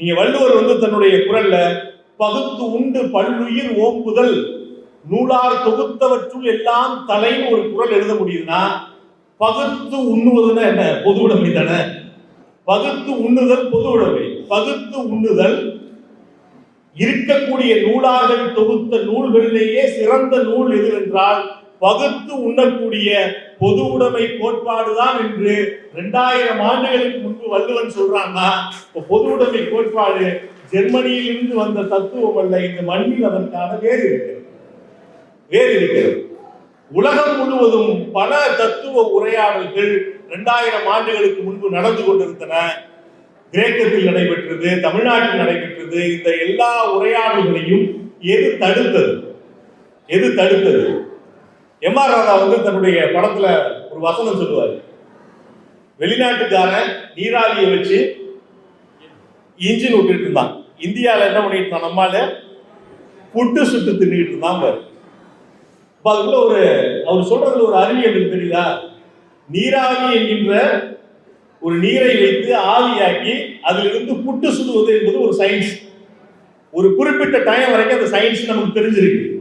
இங்க வள்ளுவர் வந்து தன்னுடைய குரல்ல பகுத்து உண்டு பல்லுயிர் ஓம்புதல் நூலார் தொகுத்தவற்றுள் எல்லாம் தலைன்னு ஒரு குரல் எழுத முடியுதுன்னா பகுத்து உண்ணுவதுன்னா என்ன? பொது உடைமை தானே? பகுத்து உண்ணுதல் பொது உடைமை. பகுத்து உண்ணுதல் இருக்கக்கூடிய நூலாக தொகுத்த நூல்களிலேயே சிறந்த நூல் எது என்றால் பகுத்து உண்ணக்கூடிய பொது உடைமை கோட்பாடுதான் என்று ரெண்டாயிரம் ஆண்டுகளுக்கு முன்பு வள்ளுவன் சொல்றான்னா இப்போ பொது உடைமை கோட்பாடு ஜெர்மனியில் இருந்து வந்த தத்துவம் அல்ல இந்த மண்ணில் அதற்கான வேறு இருக்கிறது. வேறு இருக்கிறது. உலகம் முழுவதும் பல தத்துவ உரையாடல்கள் இரண்டாயிரம் ஆண்டுகளுக்கு முன்பு நடந்து கொண்டிருந்தன. கிரேக்கத்தில் நடைபெற்றது தமிழ்நாட்டில் நடைபெற்றது இந்த எல்லா உரையாடல்களையும் எது தடுத்தது? எது தடுத்தது? எம் ஆர் ராதா வந்து தன்னுடைய படத்துல ஒரு வசனம் சொல்லுவார். வெளிநாட்டுக்காரன் நீராவியை வச்சு இன்ஜின் விட்டுட்டு இருந்தான். இந்தியாவில் என்ன பண்ணிட்டு இருந்தான்? நம்மால புட்டு சுட்டு தின்னுட்டு இருந்தான் பாரு. அப்ப அதுக்குள்ள ஒரு அவர் சொல்றதுல ஒரு அறிவியல் எனக்கு தெரியுதா? நீராவி என்கின்ற ஒரு நீரை வைத்து ஆவியாக்கி அதிலிருந்து புட்டு சுடுவது என்பது ஒரு சயின்ஸ் ஒரு குறிப்பிட்ட டைம் வரைக்கும் அந்த சயின்ஸ் நமக்கு தெரிஞ்சிருக்கு.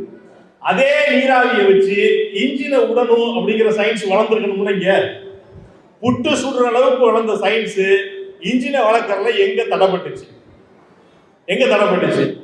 அதே நீராவியை வச்சு இன்ஜினை உடணும் அப்படிங்கிற சயின்ஸ் வளர்ந்துருக்கணும்னு இங்க புட்டு சுடுற அளவுக்கு வளர்ந்த சயின்ஸ் இன்ஜினை வளர்க்கறதுல எங்க தடைப்பட்டுச்சு? எங்க தடைப்பட்டுச்சு?